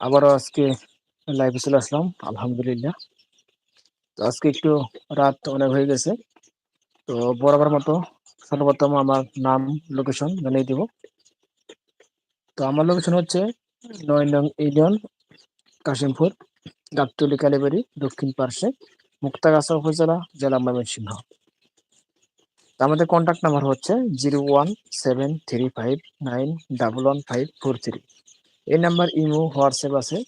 আবারও আজকে লাইভে চলে আসলাম, আলহামদুলিল্লাহ। তো আজকে একটু রাত অনেক হয়ে গেছে। তো বরাবর মতো সর্বপ্রথম আমার নাম লোকেশন জানিয়ে দিব। তো আমার লোকেশন হচ্ছে নয় নং কাশিমপুর, গাবতলি, কালীবাড়ি, দক্ষিণ পার্শ্বে, মুক্তাগাছা উপজেলা, জেলা ময়মনসিংহ। আমাদের কন্ট্যাক্ট নাম্বার হচ্ছে zero one seven three five nine double one five four three এই নাম্বার ইমো হোয়াটসঅ্যাপ আছে।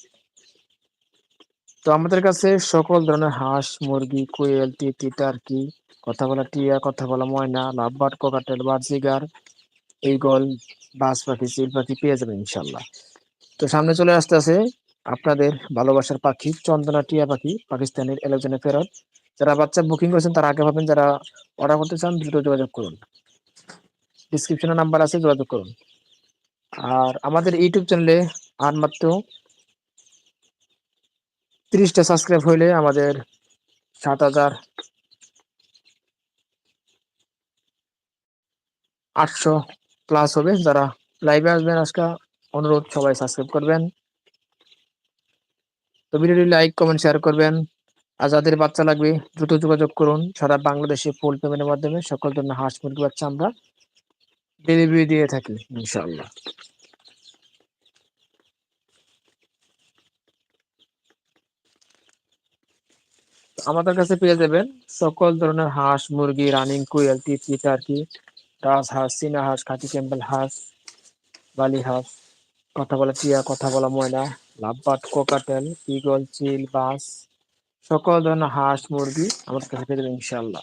তো আমাদের কাছে সকল ধরনের হাঁস, মুরগি, কোয়েল, তিতি, টার্কি, কথা বলা টিয়া, কথা বলা ময়না লাভবাট কোকাটেল বার্জিগার এইগল বাস পাখি, চিল পাখি পেয়ে যাবেন ইনশাল্লাহ তো সামনে চলে আসতে আছে আপনাদের ভালোবাসার পাখি, চন্দনা টিয়া পাখি, পাকিস্তানের এলোজনে ফেরত। যারা বাচ্চা বুকিং করেছেন, তারা আগে ভাবেন যারা অর্ডার করতে চান, দ্রুত যোগাযোগ করুন। ডিসক্রিপশনে নাম্বার আছে, যোগাযোগ করুন। আর আমাদের ইউটিউব চ্যানেলে আর মাত্র তিরিশটা সাবস্ক্রাইব হইলে আমাদের সাত হাজার আটশো প্লাস হবে। যারা লাইভে আসবেন, আজকে অনুরোধ সবাই সাবস্ক্রাইব করবেন। তো ভিডিওটি লাইক কমেন্ট শেয়ার করবেন। আর যাদের বাচ্চা লাগবে, দ্রুত যোগাযোগ করুন। সারা বাংলাদেশে ফুল পেমেন্টের মাধ্যমে। সকল ধরনের হাঁস মুরগি বাচ্চা আমরা ডেলিভারি দিয়ে থাকি। ইনশাআল্লাহ। আমাদের কাছে পেয়ে যাবেন সকল ধরনের হাঁস মুরগি রানিং কুয়েল টিপি টার্কি রাজ হাঁস চীনা হাঁস খাঁটি ক্যাম্বেল হাঁস বালি হাঁস কথা বলা টিয়া কথা বলা ময়না লাভবাট কোকাটেল ইগল চিল বাস সকল ধরনের হাঁস মুরগি আমাদের কাছে পেয়ে যাবেন ইনশাআল্লাহ।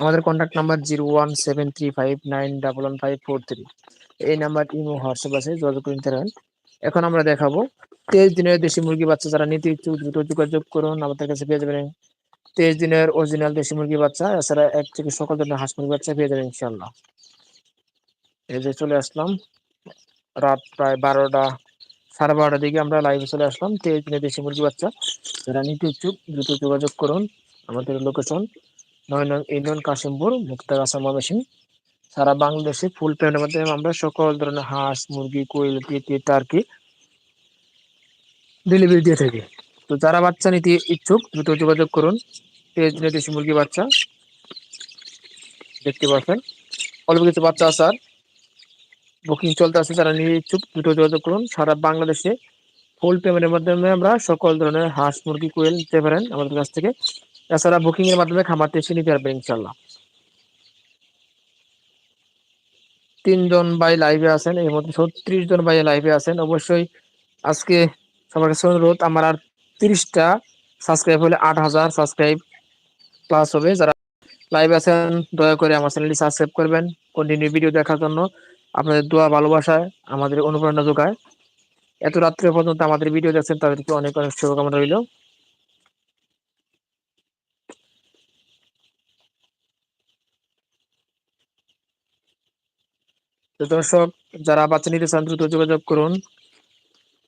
আমাদের contact number zero one seven three five nine double one five four three এই নাম্বার ইমো হোয়াটসঅ্যাপ আছে, যোগাযোগ করে নিতে পারেন এখন আমরা দেখাবো, তেইশ দিনের দেশি মুরগি বাচ্চা যারা নিতে ইচ্ছুক, দ্রুত যোগাযোগ করুন, আমাদের কাছে পেয়ে যাবেন। তেইশ দিনের অরিজিনাল দেশি মুরগি বাচ্চা, এছাড়া এক থেকে সকল ধরনের হাঁস মুরগি বাচ্চা পেয়ে যাবেন ইনশাল্লাহ এই যে চলে আসলাম, রাত প্রায় বারোটা, সাড়ে বারোটার দিকে আমরা লাইভে চলে আসলাম। তেইশ দিনের দেশি মুরগি বাচ্চা যারা নিতে ইচ্ছুক, দ্রুত যোগাযোগ করুন, আমাদের লোকেশন নয় নং ইউনিয়ন কাশিমপুর মুক্তাগাছা মেশিন সারা বাংলাদেশে ফুল পেমেন্টের মাধ্যমে আমরা সকল ধরনের হাঁস, মুরগি, কোয়েল তিতি টার্কি ডেলিভারি দিয়ে থাকি। তো যারা বাচ্চা নিতে ইচ্ছুক, দ্রুত যোগাযোগ করুন। দিনের দেশি মুরগি বাচ্চা। দেখতে পাচ্ছেন। অল্প কিছু বাচ্চা আসার বুকিং চলতে আছে, যারা নিয়ে ইচ্ছুক, দ্রুত যোগাযোগ করুন। সারা বাংলাদেশে ফুল পেমেন্টের মাধ্যমে আমরা সকল ধরনের হাঁস, মুরগি, কোয়েল নিতে পারেন আমাদের কাছ থেকে এছাড়া বুকিং এর মাধ্যমে খামারতে এসে নিতে পারবেন ইনশাল্লাহ তিনজন ভাই লাইভে আছেন, এর মধ্যে ছত্রিশ জন ভাই লাইভে আছেন। অবশ্যই আজকে সবার কাছে অনুরোধ, আমার আর তিরিশটা সাবস্ক্রাইব হলে আট হাজার সাবস্ক্রাইব প্লাস হবে। যারা লাইভ আছেন, দয়া করে আমার চ্যানেলটি সাবস্ক্রাইব করবেন। কন্টিনিউ ভিডিও দেখার জন্য আপনাদের দোয়া ভালোবাসায় আমাদের অনুপ্রেরণা যোগায়। এত রাত্রে পর্যন্ত আমাদের ভিডিও দেখছেন, তাদেরকে অনেক অনেক শুভকামনা রইল। তো দর্শক, যারা বাচ্চা নিতে চান, দ্রুত যোগাযোগ করুন।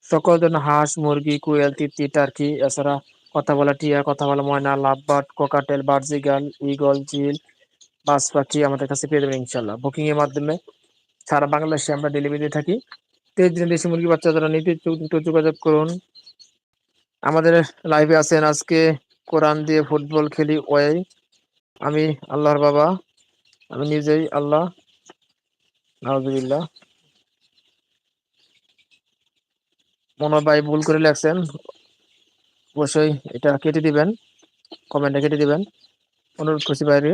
সকল ধরনের হাঁস, মুরগি, কুয়েল তিতি টার্কি, এছাড়া কথা বলা টিয়া, কথা বলা ময়না লাভবাট কোকাটেল, বার্জিগাল, ইগল চিল বাস পাখি আমাদের কাছে পেয়ে যাবেন ইনশাল্লাহ বুকিং এর মাধ্যমে সারা বাংলাদেশে আমরা ডেলিভারি দিয়ে থাকি। তেইশ দিন দেশি মুরগি বাচ্চা যারা নিতে দ্রুত যোগাযোগ করুন। আমাদের লাইভে আছেন আজকে কোরআন দিয়ে ফুটবল খেলি ওয়াই। আমি আল্লাহর বাবা। আমি নিজেই আল্লাহ। নাউজুবিল্লাহ। মনে ভাই ভুল করে লেখছেন। অবশ্যই এটা কেটে দিবেন কমেন্টে কেটে দিবেন। অনুরোধ করছি বাইরে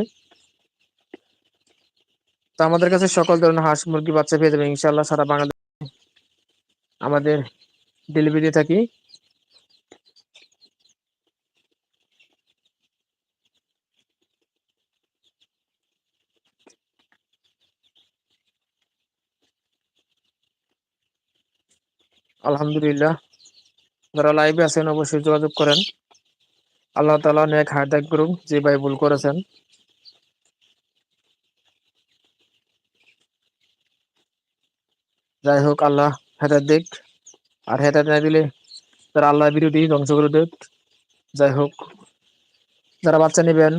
তো আমাদের কাছে সকল ধরনের হাঁস মুরগি, বাচ্চা পেয়ে যাবেন ইনশাল্লাহ সারা বাংলাদেশ আমাদের ডেলিভারি থাকি। আলহামদুলিল্লাহ। যারা লাইভে আছেন, অবশ্যই যোগাযোগ করেন। আল্লাহ তালা নেক হায়দাক করুক, যে ভাই ভুল করেছেন। যাই হোক, আল্লাহ হেদায়ত দিক। আর হেদায়ত না দিলে তারা আল্লাহ বিরোধী ধ্বংস করে দেখ যাই হোক, যারা বাচ্চা নেবেন,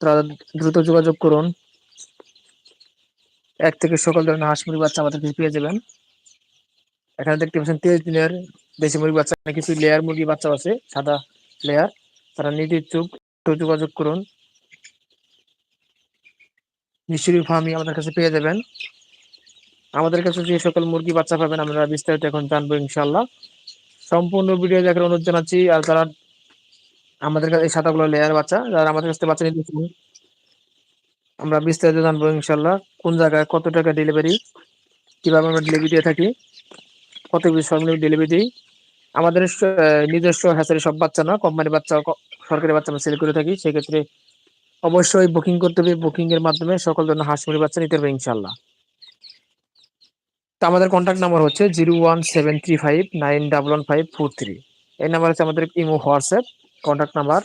তারা দ্রুত যোগাযোগ করুন। এক থেকে সকল ধরনের হাঁস মুরগি বাচ্চা আমাদের পেয়ে যাবেন। এখানে দেখতে পাচ্ছেন তেইশ দিনের দেশি মুরগি বাচ্চা কিছু লেয়ার মুরগি বাচ্চা আছে, সাদা লেয়ার তারা নিতে ইচ্ছুক যোগাযোগ করুন। মিশরি ফার্মি আমাদের কাছে পেয়ে যাবেন। আমাদের কাছে যে সকল মুরগি বাচ্চা পাবেন, আমরা বিস্তারিত এখন জানব ইনশাল্লাহ সম্পূর্ণ ভিডিও দেখার অনুরোধ জানাচ্ছি, আর যারা আমাদের কাছে এই সাদাগুলো লেয়ার বাচ্চা, যারা আমাদের কাছে বাচ্চা নিতে আমরা বিস্তারিত জানব ইনশাল্লাহ কোন জায়গায় কত টাকা ডেলিভারি কীভাবে আমরা ডেলিভারি দিয়ে থাকি সর্বনিম্ন ডেলিভারি দিই। আমাদের নিজস্ব হ্যাচারি সব বাচ্চা না কোম্পানি বাচ্চা সরকারি বাচ্চা আমরা সেল করে থাকি। সেক্ষেত্রে অবশ্যই বুকিং করতে হবে। বুকিং এর মাধ্যমে সকল ধরনের হাঁস মুরগি বাচ্চা নিতে হবে ইনশাল্লাহ তো আমাদের কন্ট্যাক্ট নাম্বার হচ্ছে zero one seven three five nine double one five four three এই নাম্বার হচ্ছে আমাদের ইমো, হোয়াটসঅ্যাপ কন্ট্যাক্ট নাম্বার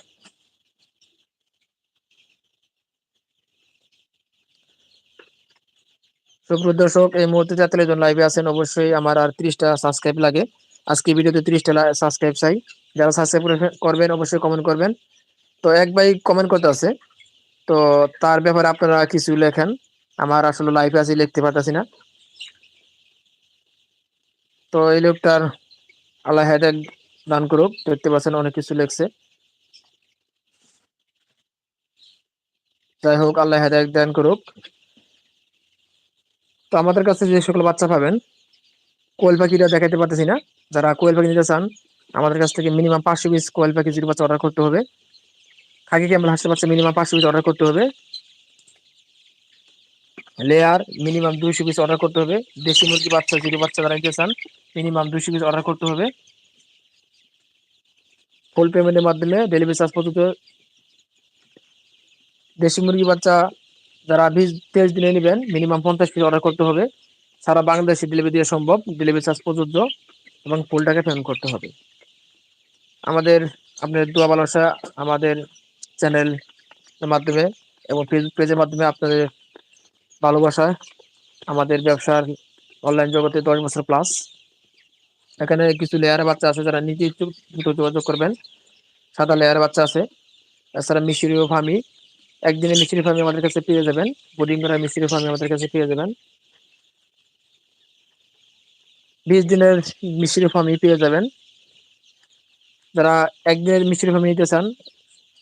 সুপ্রিয় দর্শক, এই মুহূর্তে যাতে একজন লাইভে আছেন, অবশ্যই আমার আর ত্রিশটা সাবস্ক্রাইব লাগে। আজকে ভিডিওতে ত্রিশটা সাবস্ক্রাইব চাই। যারা সাবস্ক্রাইব করবেন, অবশ্যই কমেন্ট করবেন। তো এক ভাই কমেন্ট করতে আছে। তো তার ব্যাপারে আপনারা কিছু লেখেন। আমার আসলে লাইভে আছি, লিখতে পারতেছি না। তো এই লোকটার আল্লাহ হেদায়ত দান করুক। দেখতে পাচ্ছেন অনেক কিছু লেখছে। যাই হোক, আল্লাহ হেদায়ত দান করুক। তো আমাদের কাছে যে সকল বাচ্চা পাবেন, কোয়েল পাখিটা দেখাতে পারতেছি না। যারা কোয়েল পাখি নিতে চান, আমাদের কাছ থেকে মিনিমাম পাঁচশো পিস কোয়েল পাখি জিরো বাচ্চা অর্ডার করতে হবে। খাকি ক্যাম্বেল হাসতে বাচ্চা মিনিমাম পাঁচশো পিস অর্ডার করতে হবে। লেয়ার মিনিমাম দুইশো পিস অর্ডার করতে হবে। দেশি মুরগি বাচ্চা জিরো বাচ্চা যারা নিতে চান মিনিমাম দুইশো পিস অর্ডার করতে হবে। ফুল পেমেন্টের মাধ্যমে ডেলিভারি চার্জ পর্যন্ত দেশি মুরগি বাচ্চা যারা বিশ তেইশ দিনে নেবেন মিনিমাম পঞ্চাশ পিস অর্ডার করতে হবে। সারা বাংলাদেশে ডেলিভারি দেওয়া সম্ভব ডেলিভারি চার্জ প্রযোজ্য এবং ফুল টাকা পেমেন্ট করতে হবে। আমাদের, আপনার দোয়া ভালোবাসা আমাদের চ্যানেল মাধ্যমে এবং ফেসবুক পেজের মাধ্যমে আপনাদের ভালোবাসা আমাদের ব্যবসার অনলাইন জগতে দশ বছর প্লাস এখানে কিছু লেয়ারের বাচ্চা আছে যারা নিজে যোগাযোগ করবেন। সাদা লেয়ারের বাচ্চা আছে। এছাড়া মিশরীয় ফার্মি একদিনে মিশ্রি ফার্মি আমাদের কাছে পেয়ে যাবেন। বোর্ডিং করা মিশ্রি ফার্মি আমাদের কাছে পেয়ে যাবেন। বিশ দিনের মিশ্রি ফার্মি পেয়ে যাবেন। যারা একদিনের মিশ্রি ফার্মি নিতে চান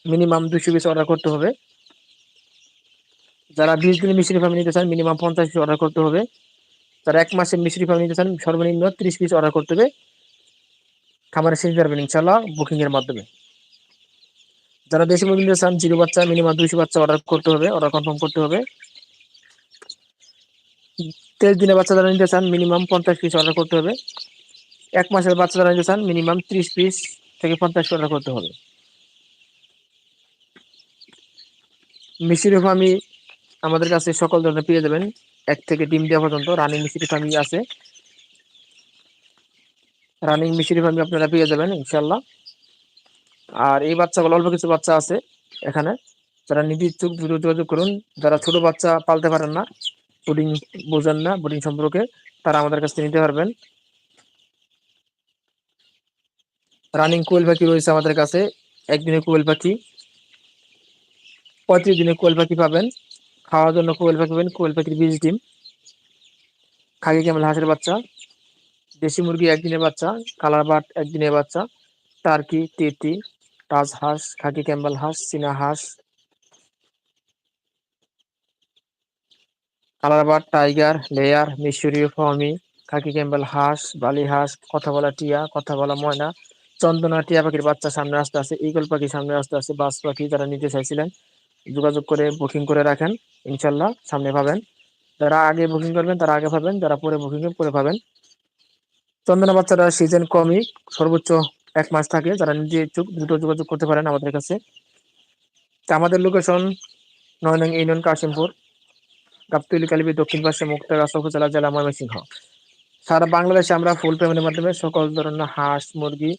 মিনিমাম দুশো পিস অর্ডার করতে হবে। যারা বিশ দিনের মিশ্রি ফার্মি নিতে চান মিনিমাম পঞ্চাশ পিস অর্ডার করতে হবে। যারা এক মাসের মিশ্রি ফার্মি নিতে চান, সর্বনিম্ন ত্রিশ পিস অর্ডার করতে হবে। খামারে শেষ পারবেন ইনশাল্লাহ বুকিংয়ের মাধ্যমে। যারা দেশি মুরগি নিতে চান, জিরো বাচ্চা মিনিমাম দুইশো বাচ্চা অর্ডার করতে হবে অর্ডার কনফার্ম করতে হবে। তেইশ দিনের বাচ্চা যারা নিতে চান মিনিমাম পঞ্চাশ পিস অর্ডার করতে হবে। এক মাসের বাচ্চা যারা নিতে চান মিনিমাম ত্রিশ পিস থেকে পঞ্চাশ অর্ডার করতে হবে। মিশরি ফার্মি আমাদের কাছে সকল ধরনের পেয়ে যাবেন। এক থেকে ডিম দেওয়া পর্যন্ত রানিং মিশরি ফার্মি আছে। রানিং মিশরি ফার্মি আপনারা পেয়ে যাবেন ইনশাল্লাহ আর এই বাচ্চাগুলো, অল্প কিছু বাচ্চা আছে এখানে। যারা ইচ্ছুক দ্রুত যোগাযোগ করুন, যারা ছোট বাচ্চা পালতে পারেন না বুডিং বোঝেন না বুডিং সম্পর্কে, তারা আমাদের কাছ থেকে নিতে পারবেন। রানিং কোয়েল পাখি রয়েছে আমাদের কাছে, একদিনে কোয়েল পাখি, পঁয়ত্রিশ দিনে কোয়েল পাখি পাবেন, খাওয়ার জন্য কোয়েল পাখি পাবেন, কোয়েল পাখির বীজ ডিম। খাগি কেমন, হাঁসের বাচ্চা। দেশি মুরগি একদিনের বাচ্চা, কালার বাট একদিনের বাচ্চা, টার্কি, তেতি টাজ হাঁস খাকি ক্যাম্বেল হাঁস চীনা হাঁস কালারবাট টাইগার লেয়ার মিশরীয় ফর্মি খাকি ক্যাম্বেল হাঁস বালি হাঁস কথা বলা টিয়া কথা বলা ময়না চন্দনা টিয়া পাখির বাচ্চা সামনে আসতে আছে ইগল পাখি সামনে আসতে আছে বাস পাখি যারা নিতে চাইছিলেন যোগাযোগ করে বুকিং করে রাখেন ইনশাল্লাহ সামনে পাবেন যারা আগে বুকিং করবেন তারা আগে পাবেন যারা পরে বুকিং পরে পাবেন চন্দনা বাচ্চারা সিজন কমই সর্বোচ্চ এক মাস থাকে, যারা নিজে ইচ্ছুক দ্রুত যোগাযোগ করতে পারেন আমাদের কাছে। তা আমাদের লোকেশন নয় নং ইউনিয়ন কাশিমপুর, গাবতলি, কালিবি, দক্ষিণ পাশে মুক্তাগাছা উপজেলা, জেলা ময়মনসিংহ। সারা বাংলাদেশে আমরা ফুল পেমেন্টের মাধ্যমে সকল ধরনের হাঁস, মুরগি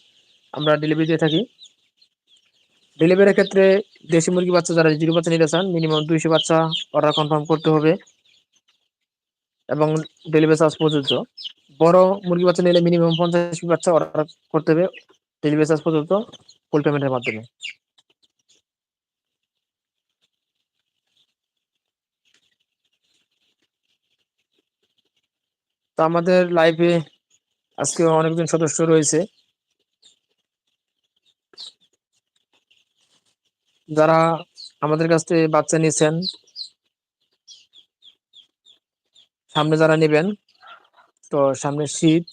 আমরা ডেলিভারি দিয়ে থাকি। ডেলিভারির ক্ষেত্রে দেশি মুরগি বাচ্চা যারা জিরো বাচ্চা নিতে চান মিনিমাম দুইশো বাচ্চা অর্ডার কনফার্ম করতে হবে এবং ডেলিভারি চার্জ প্রযোজ্য। বড় মুরগি বাচ্চা নিলে মিনিমাম পঞ্চাশ বাচ্চা অর্ডার করতে হবে। প্রযোজ্য ফুল পেমেন্টের মাধ্যমে। তো আমাদের লাইভে আজকে অনেকজন সদস্য রয়েছে। যারা আমাদের কাছ থেকে বাচ্চা নিয়েছেন, সামনে যারা নেবেন, তো সামনে শীত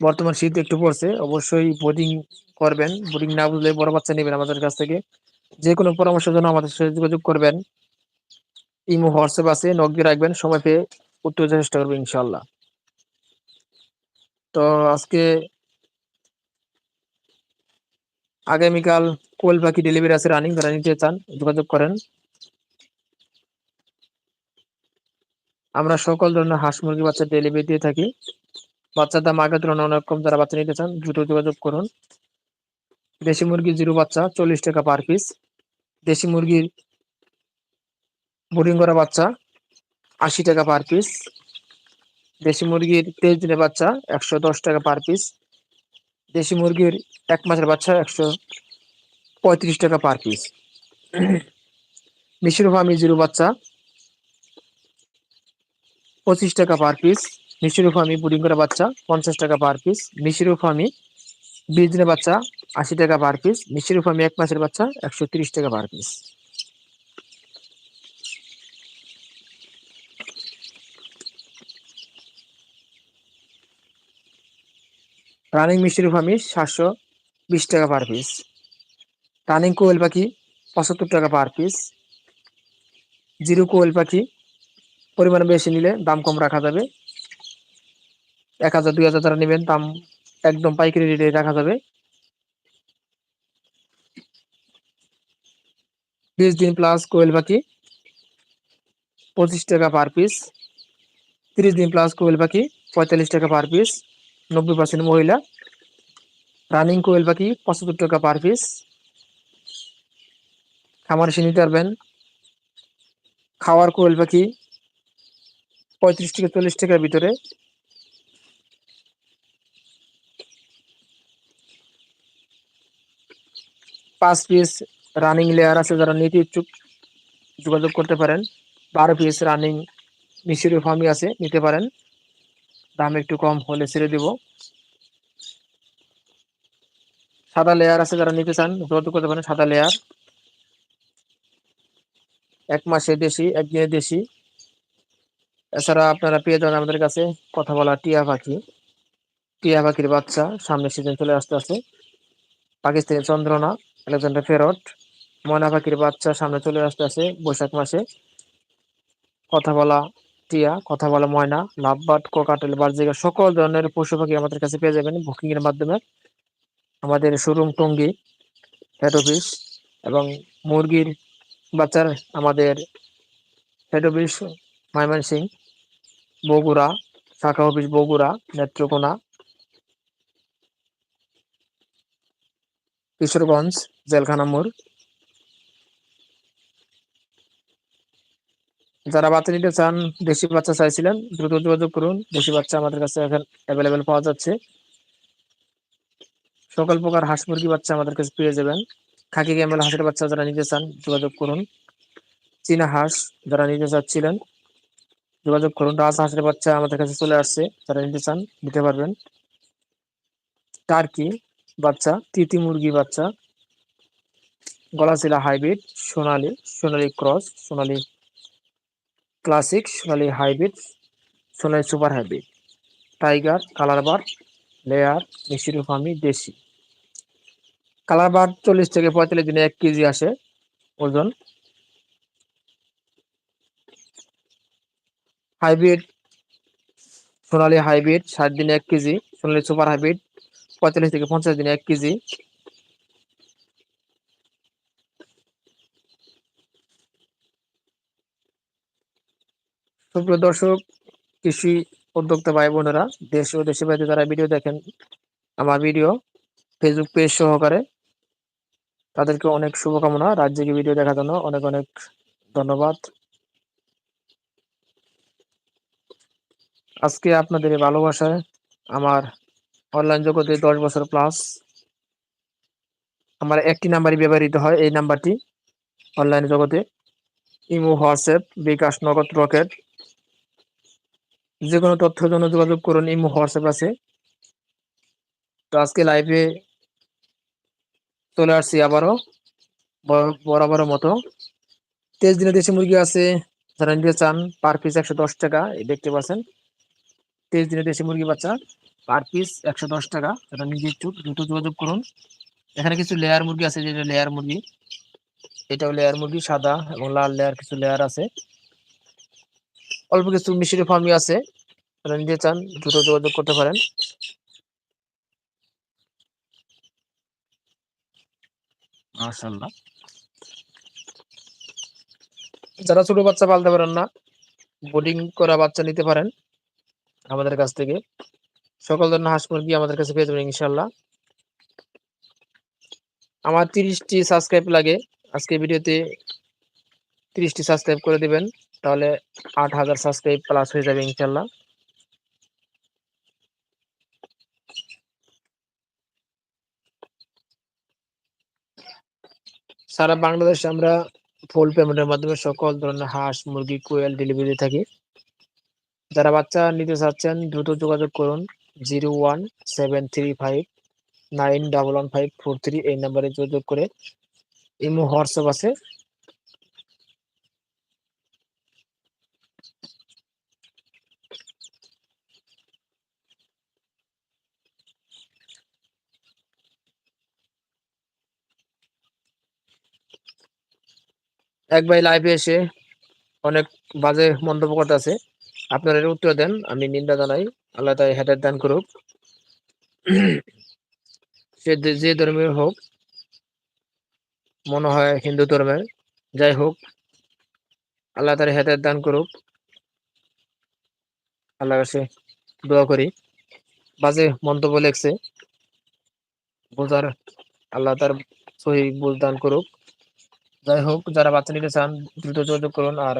বর্তমান শীত একটু পড়ছে, অবশ্যই বোর্ডিং করবেন। বোর্ডিং না বুঝলে বড় বাচ্চা নেবেন আমাদের কাছ থেকে। যে কোনো পরামর্শের জন্য আমাদের সাথে যোগাযোগ করবেন। ইমো, হোয়াটসঅ্যাপ আছে, নক দিয়ে রাখবেন, সময় পেয়ে উত্তর চেষ্টা করব ইনশাল্লাহ তো আজকে আগামীকাল কোল পাখি ডেলিভারি আছে রানিং যারা নিতে চান, যোগাযোগ করেন। আমরা সকল ধরনের হাঁস মুরগি বাচ্চা ডেলিভারি দিয়ে থাকি। বাচ্চার দাম আগের তুলনায় অনেক কম যারা বাচ্চা নিতে চান, দ্রুত যোগাযোগ করুন। দেশি মুরগি জিরো বাচ্চা, চল্লিশ টাকা পার পিস দেশি মুরগির বোরিং করা বাচ্চা, আশি টাকা পার পিস দেশি মুরগির তেইশ দিনের বাচ্চা, একশো দশ টাকা পার পিস দেশি মুরগির এক মাসের বাচ্চা, একশো পঁয়ত্রিশ টাকা পার পিস মিশির ফার্মি জিরো বাচ্চা, পঁচিশ টাকা পার পিস মিশিরু ফার্মি বুডিং করা বাচ্চা পঞ্চাশ টাকা পার পিস মিশিরু ফার্মি বিশ দিনের বাচ্চা আশি টাকা পার পিস মিশিরু ফার্মি এক মাসের বাচ্চা একশো তিরিশ টাকা পার পিস রানিং মিষ্টির ফার্মি সাতশো বিশ টাকা পার পিস রানিং কোয়েল পাখি পঁচাত্তর টাকা পার পিস জিরো কোয়েল পাখি পরিমাণ বেশি নিলে দাম কম রাখা যাবে। এক হাজার, দুই হাজার যারা নেবেন, দাম একদম পাইকারি রেটে রাখা যাবে। বিশ দিন প্লাস কোয়েল পাখি, পঁচিশ টাকা পার পিস তিরিশ দিন প্লাস কোয়েল পাখি, পঁয়তাল্লিশ টাকা পার পিস নব্বই পার্সেন্ট মহিলা। রানিং কোয়েল পাখি, পঁচাত্তর টাকা পার পিস খামার এসে নিতে পারবেন। খাওয়ার কোয়েল পাখি, পঁয়ত্রিশ থেকে চল্লিশ টাকার ভিতরে। পাঁচ পিস রানিং লেয়ার আছে যারা নিতে ইচ্ছুক যোগাযোগ করতে পারেন। বারো পিস রানিং মিশরি ফার্মি আছে, নিতে পারেন। দাম একটু কম হলে ছেড়ে দিব। সাদা লেয়ার আছে যারা নিতে চান, যোগাযোগ করতে পারেন সাদা লেয়ার এক মাসে দেশি, একদিনে দেশি। এছাড়া আপনারা পেয়ে যান আমাদের কাছে কথা বলা টিয়া পাখি। টিয়া পাখির বাচ্চা সামনে সিজন চলে আসতে আছে পাকিস্তানি চন্দ্রনা। আলেকজান্ডার ফেরট ময়না পাখির বাচ্চা সামনে চলে আসতে আছে বৈশাখ মাসে। কথা বলা টিয়া, কথা বলা ময়না লাভবাট কোকাটেল বার্জিকা সকল ধরনের পশু পাখি আমাদের কাছে পেয়ে যাবেন বুকিং এর মাধ্যমে। আমাদের শোরুম টঙ্গি হেড অফিস এবং মুরগির বাচ্চার আমাদের হেড অফিস ময়মনসিং বগুড়া, শাখা অফিস বগুড়া, নেত্রকোনা, কিশোরগঞ্জ জেলখানা মোড়। যারা বাচ্চা নিতে চান, দেশি বাচ্চা চাইছিলেন, দ্রুত যোগাযোগ করুন। দেশি বাচ্চা আমাদের কাছে এখন অ্যাভেলেবেল পাওয়া যাচ্ছে। সকল প্রকার হাঁস মুরগি বাচ্চা আমাদের কাছে পেয়ে যাবেন। খাকি ক্যামেল হাঁসের বাচ্চা যারা নিতে চান, যোগাযোগ করুন। চীনা হাঁস যারা নিতে চাচ্ছিলেন, যোগাযোগ করুন। রাজ হাঁসের বাচ্চা আমাদের কাছে চলে আসছে, যারা নিতে চান, নিতে পারবেন। টার্কি বাচ্চা, তিতি মুরগি বাচ্চা। গলাশিলা hybrid, Sonali Sonali cross, Sonali classic, Sonali hybrid, Sonali super hybrid. Tiger, colour bar, layer মিশিরু ফার্মি দেশি। কালার বার চল্লিশ থেকে পঁয়তাল্লিশ দিনে এক কেজি আসে, ওজন। হাইব্রিড, সোনালি হাইব্রিড, ষাট দিনে এক কেজি, সোনালি সুপার হাইব্রিড, পঁয়তাল্লিশ থেকে পঞ্চাশ দিনে এক কেজি। সুপ্রিয় দর্শক, কৃষি উদ্যোক্তা ভাই বোনেরা, দেশ ও দেশের বাইরে যারা ভিডিও দেখেন, আমার ভিডিও ফেসবুক পেজ সহকারে তাদেরকে অনেক শুভকামনা। রাজ্যকে ভিডিও দেখার জন্য অনেক অনেক ধন্যবাদ। আজকে আপনাদের ভালোবাসায় আমার অনলাইন জগতে দশ বছর প্লাস আমার একটি নাম্বারই ব্যবহৃত হয়, এই নাম্বারটি অনলাইন জগতে ইমো, হোয়াটসঅ্যাপ, বিকাশ নগদ রকেট যে কোনো তথ্যের জন্য যোগাযোগ করুন, ইমো, হোয়াটসঅ্যাপ আছে। তো আজকে লাইভে চলে আসছি আবারও বরাবরের মতো। তেইশ দিনে দেশি মুরগি আছে, যারা নিতে চান পার পিস একশো দশ টাকা দেখতে পাচ্ছেন। তেইশ দিনে দেশি মুরগি বাচ্চা পার পিস একশো দশ টাকা, যারা নিজে ইচ্ছুক, দ্রুত যোগাযোগ করুন। এখানে কিছু লেয়ার মুরগি আছে, যেটা লেয়ার মুরগি। এটাও লেয়ার মুরগি, সাদা এবং লাল লেয়ার কিছু লেয়ার আছে। অল্প কিছু মিশরি ফার্মি আছে। যারা নিতে চান দ্রুত যোগাযোগ করতে পারেন। মাশাল্লাহ যারা ছোট বাচ্চা পালতে পারেন না বোর্ডিং করা বাচ্চা নিতে পারেন আমাদের কাছ থেকে। সকল ধরনের হাঁস মুরগি আমাদের কাছে পেয়ে যাবেন ইনশাল্লাহ আমার তিরিশটি সাবস্ক্রাইব লাগে। আজকে ভিডিওতে তিরিশটি সাবস্ক্রাইব করে দিবেন। তাহলে আট হাজার সাবস্ক্রাইব প্লাস হয়ে যাবে ইনশাল্লাহ। সারা বাংলাদেশে আমরা ফুল পেমেন্টের মাধ্যমে সকল ধরনের হাঁস, মুরগি, কোয়েল ডেলিভারি থাকি। যারা বাচ্চা নিতে চাচ্ছেন, দ্রুত যোগাযোগ করুন zero one seven three five nine double one five four three এই নাম্বারে যোগাযোগ করে। ইমো হোয়াটসঅ্যাপ আছে। এক ভাই লাইভে এসে অনেক বাজে মন্তব্য করতেছে। আপনারা এর উত্তর দেন, আমি নিন্দা জানাই। আল্লাহ তাই হেদায়ত দান করুক। সে যে ধর্মের হোক, মনে হয় হিন্দু ধর্মের যাই হোক, আল্লাহ তার হেদায়ত দান করুক। আল্লাহ কাছে দোয়া করি। বাজে মন্তব্য লেখছে। বোঝার আল্লাহ তার সহি বুঝ দান করুক। যাই হোক, যারা বাচ্চা নিতে চান, দ্রুত যোগাযোগ করুন। আর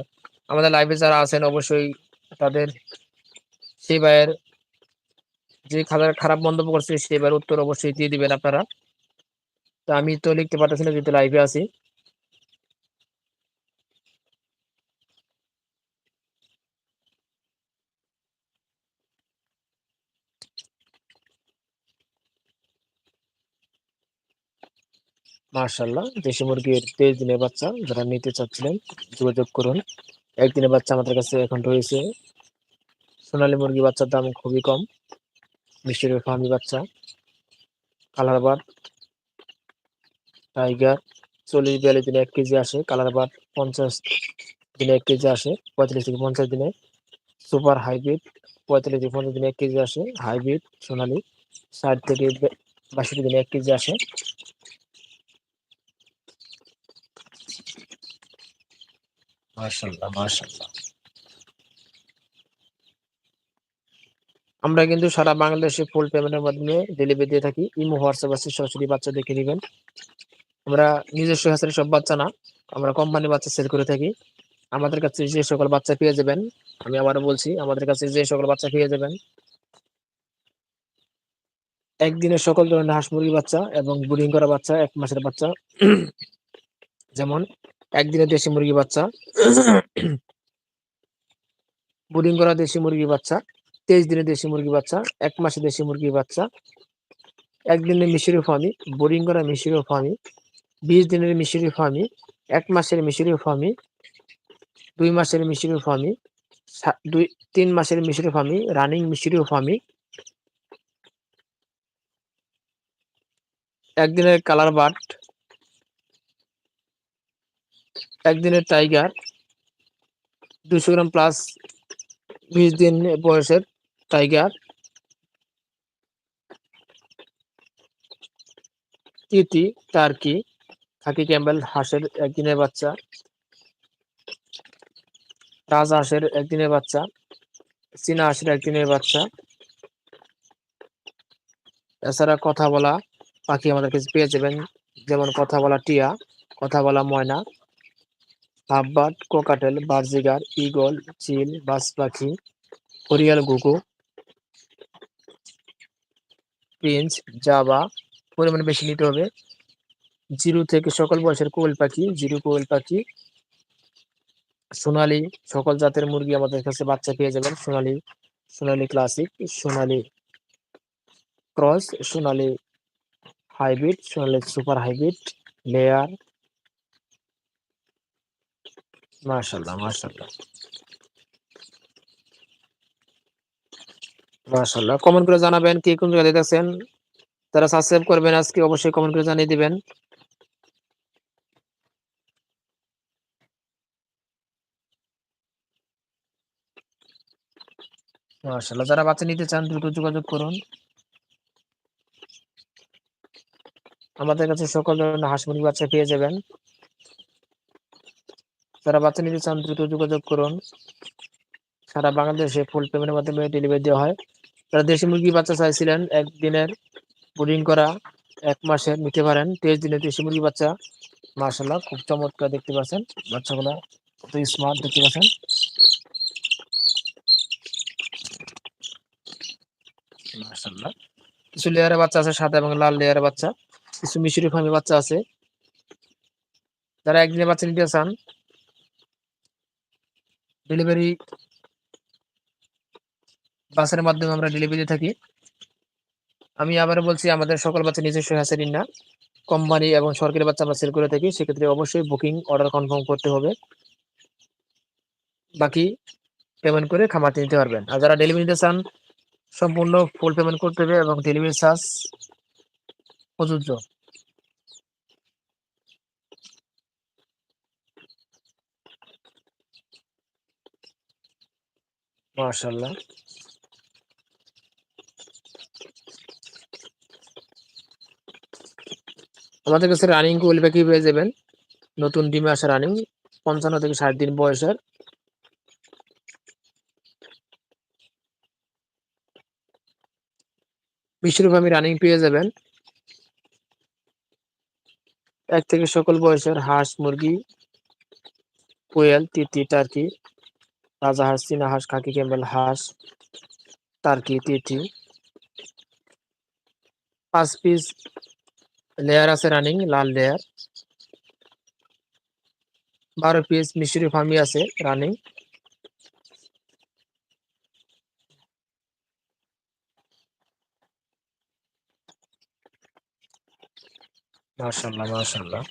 আমাদের লাইভে যারা আছেন, অবশ্যই তাদের সেই ভাইয়ের যে খাবার খারাপ মন্তব্য করছে সেই ভাইয়ের উত্তর অবশ্যই দিয়ে দিবেন আপনারা। তো আমি তো লিখতে পারতেছি না, যেহেতু লাইভে আছি। মার্শাল্লাহ দেশি মুরগির তেইশ দিনের বাচ্চা, যারা নিতে চাচ্ছিলেন, যোগাযোগ করুন। একদিনের বাচ্চা আমাদের কাছে এখন রয়েছে। সোনালী মুরগি বাচ্চার দাম খুবই কম। মিষ্টির ফার্মি বাচ্চা। কালার বার টাইগার চল্লিশ বিয়াল্লিশ দিনে এক কেজি আসে। কালার বার পঞ্চাশ দিনে এক কেজি আসে। পঁয়তাল্লিশ থেকে পঞ্চাশ দিনে। সুপার হাইব্রিড পঁয়তাল্লিশ থেকে পঞ্চাশ দিনে এক কেজি আসে। হাইব্রিড সোনালি ষাট থেকে বাষট্টি দিনে এক কেজি আসে। আমরা কিন্তু সারা বাংলাদেশে ফুল পেমেন্টের মাধ্যমে ডেলিভারি দিয়ে থাকি। ইমো, হোয়াটসঅ্যাপ আছে, সরাসরি বাচ্চা দেখে নেবেন। আমরা নিজস্ব হাজারে সব বাচ্চা না, আমরা কোম্পানি বাচ্চা সেল করে থাকি। আমাদের কাছে যে সকল বাচ্চা পেয়ে যাবেন, আমি আবারও বলছি, আমাদের কাছে যে সকল বাচ্চা পেয়ে যাবেন, একদিনে সকল ধরনের হাঁস মুরগি বাচ্চা এবং বুডিং করা বাচ্চা, এক মাসের বাচ্চা। যেমন একদিনে দেশি মুরগি বাচ্চা। বুডিং করা দেশি মুরগি বাচ্চা, তেইশ দিনে দেশি মুরগি বাচ্চা, এক মাসে দেশি মুরগি বাচ্চা। একদিনে মিশরি ফার্মি বোরিং করা মিশরি ফার্মি, বিশ দিনের মিশরি ফার্মি, এক মাসের মিশরি ফার্মি, দুই মাসের মিশরি ফার্মি দুই, তিন মাসের মিশরি ফার্মি, রানিং মিশরি ফার্মি। একদিনের কালার বাট একদিনের টাইগার দুশো গ্রাম প্লাস বিশ দিন বয়সের টাইগার, তিতি, টার্কি, খাকি ক্যাম্বেল হাঁসের একদিনের বাচ্চা, রাজ হাঁসের একদিনের বাচ্চা, চীনা হাঁসের একদিনের বাচ্চা। এছাড়া কথা বলা পাখি আমাদের কাছে পেয়ে যাবেন, যেমন কথা বলা টিয়া, কথা বলা ময়না। হাববাট কোকাটেল, বার্জিগার ইগল চিল বাস পাখি হরিয়াল গুকু প্রিন্স, জাবা, পরিমাণ বেশি নিতে হবে। জিরু থেকে সকল বয়সের কোয়েল পাখি, জিরু কোয়েল পাখি, সোনালি, সকল জাতের মুরগি আমাদের কাছে বাচ্চা পেয়ে যাবেন। Sonali Sonali classic Sonali cross Sonali hybrid Sonali super hybrid layer মাশাল্লাহ মাশাল্লাহ মাশাল্লাহ কমেন্ট করে জানাবেন কে কোন জায়গায় দেখতেছেন? যারা সাবস্ক্রাইব করবেন আজকে অবশ্যই কমেন্ট করে জানিয়ে দিবেন। মাশাল্লাহ যারা বাচ্চা নিতে চান দ্রুত যোগাযোগ করুন। আমাদের কাছে সকল ধরনের হাঁস মুরগি বাচ্চা পেয়ে যাবেন। যারা বাচ্চা নিতে চান, দ্রুত যোগাযোগ করুন। সারা বাংলাদেশে ফুল পেমেন্টের মাধ্যমে ডেলিভারি দেওয়া হয়। যারা দেশি মুরগি বাচ্চা চাইছিলেন একদিনের বোর্ডিং করা, এক মাসে নিতে পারেন। তেইশ দিনের দেশি মুরগি বাচ্চা মার্শাল্লাহ খুব চমৎকার দেখতে পাচ্ছেন। বাচ্চাগুলো কত স্মার্ট দেখতে পাচ্ছেন। কিছু লেয়ারের বাচ্চা আছে, সাদা এবং লাল লেয়ারের বাচ্চা। কিছু মিশরি ফার্মের বাচ্চা আছে। যারা একদিনে বাচ্চা নিতে চান ডেলিভারি বাসের মাধ্যমে আমরা ডেলিভারি থাকি। আমি আবার বলছি, আমাদের সকল বাচ্চা নিজস্ব হ্যাচারি না। কোম্পানি এবং সরকারি বাচ্চা আমরা সেল করে থাকি, সেক্ষেত্রে অবশ্যই বুকিং অর্ডার কনফার্ম করতে হবে। বাকি পেমেন্ট করে খামারতে নিতে পারবেন। আর যারা ডেলিভারি নিতে চান, সম্পূর্ণ ফুল পেমেন্ট করতে হবে এবং ডেলিভারি চার্জ প্রযোজ্য। মাশাল্লাহ আমাদের কাছে রানিং কোয়েল পাখি পেয়ে যাবেন। নতুন ডিমে আসা রানিং পঞ্চান্ন থেকে ষাট দিন বয়সের। মিশ্রভাবে আমি রানিং পেয়ে যাবেন। এক থেকে সকল বয়সের হাঁস, মুরগি, কোয়েল, তিতি, টার্কি। রাজা হাঁস, চীনা হাঁস, খাকি ক্যাম্বেল হাঁস, টার্কি, তিতি। পাঁচ পিস লেয়ার আছে রানিং লাল লেয়ার বারো পিস মিশরি ফার্মি আছে রানিং মাশাল্লাহ মাশাল্লাহ।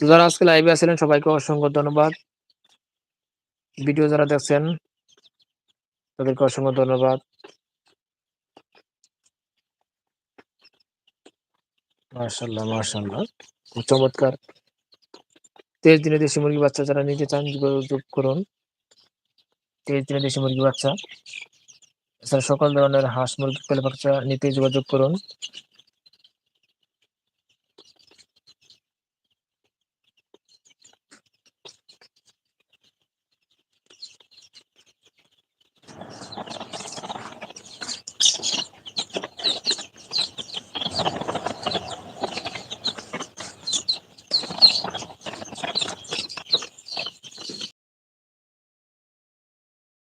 যারা আজকে লাইভে আছিলেন সবাইকে অসংখ্য ধন্যবাদ। ভিডিও যারা দেখছেন তাদেরকে অসংখ্য ধন্যবাদ। মাশাল্লাহ মাশাল্লাহ খুব চমৎকার। তেইশ দিনে দেশি মুরগি বাচ্চা যারা নিতে চান যোগাযোগ করুন। তেইশ দিনে দেশি মুরগি বাচ্চা। এছাড়া সকল ধরনের হাঁস মুরগি পেলে বাচ্চা নিতে যোগাযোগ করুন।